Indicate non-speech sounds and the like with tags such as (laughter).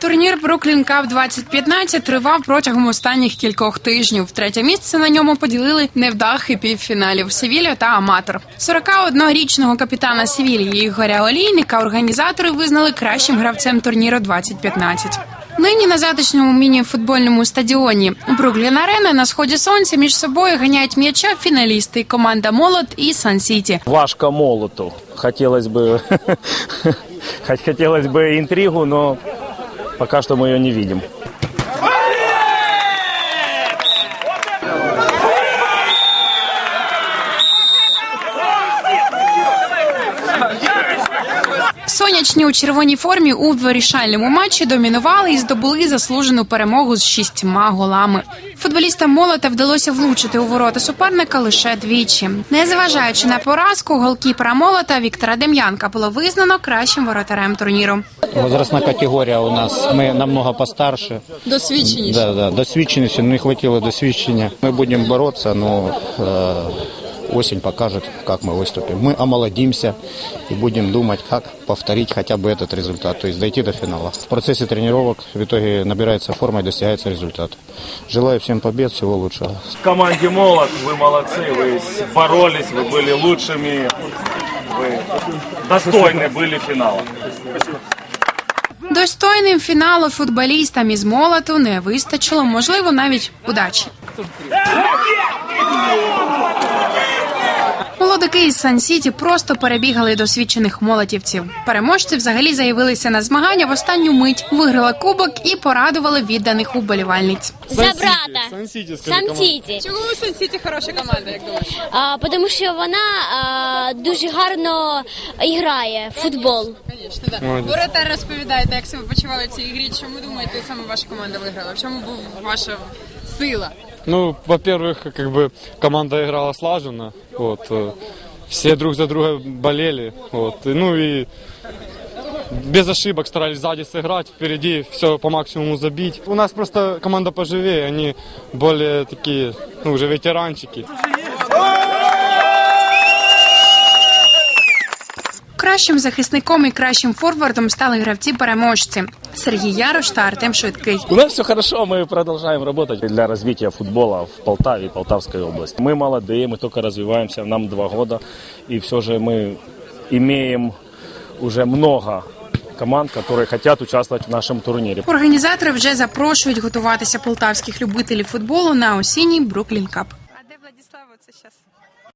Турнір Бруклін Кап 2015 тривав протягом останніх кількох тижнів. Третє місце на ньому поділили невдахи півфіналів Севілля та Аматор. 41-річного капітана Севілії Ігоря Олійника організатори визнали кращим гравцем турніру 2015. Нині на затишному міні-футбольному стадіоні Бруклін Арена на сході сонця між собою ганяють м'яча фіналісти команда Молот і Сан Сіті. Вашка молоту. Хотелось бы, (laughs) хоть хотелось бы интригу, но пока что мы ее не видим. Сонячні у червоній формі у вирішальному матчі домінували і здобули заслужену перемогу з шістьма голами. Футболістам молота вдалося влучити у ворота суперника лише двічі. Незважаючи на поразку, голкіпера молота Віктора Дем'янка було визнано кращим воротарем турніру. Возрастная категория у нас, мы намного постарше. Досвідченіше. Да, да, досвідченості, не хватило досвідчення. Мы будем бороться, но э, осень покажет, как мы выступим. Мы омолодимся и будем думать, как повторить хотя бы этот результат, то есть дойти до финала. В процессе тренировок в итоге набирается форма и достигается результат. Желаю всем побед, всего лучшего. В команде Молот вы молодцы, вы боролись, вы были лучшими, вы достойны были финала. Достойним фіналу футболістам із молоту не вистачило, можливо, навіть удачі. Молодики із Сан-Сіті просто перебігали досвідчених молотівців. Переможці взагалі заявилися на змагання в останню мить, виграли кубок і порадували відданих уболівальниць. За брата. Сан-Сіті, скажи, Сам команда. Сіті. Чому у Сан-Сіті хороша команда, як думаєш? А, тому що вона а, дуже гарно грає в футбол. Звісно, да. Воротар розповідаєте, як себе почували в цій грі. Чому думаєте, саме ваша команда виграла? В чому був ваша сила? Ну, во-первых, как бы команда играла слаженно, вот, э, все друг за друга болели, вот, и, ну и без ошибок старались сзади сыграть, впереди все по максимуму забить. У нас просто команда поживее, они более такие, ну, уже ветеранчики. Кращим захисником і кращим форвардом стали гравці-переможці Сергій Ярош та Артем Швидкий. У нас все хорошо, мы продолжаем работать для развития футбола в Полтаве и Полтавской области. Мы молодые, мы только развиваемся, нам два года, и все же мы имеем уже много команд, которые хотят участвовать в нашем турнире. Організатори вже запрошують готуватися полтавських любителів футболу на осінній Бруклін Кап. А де Владислав оце зараз?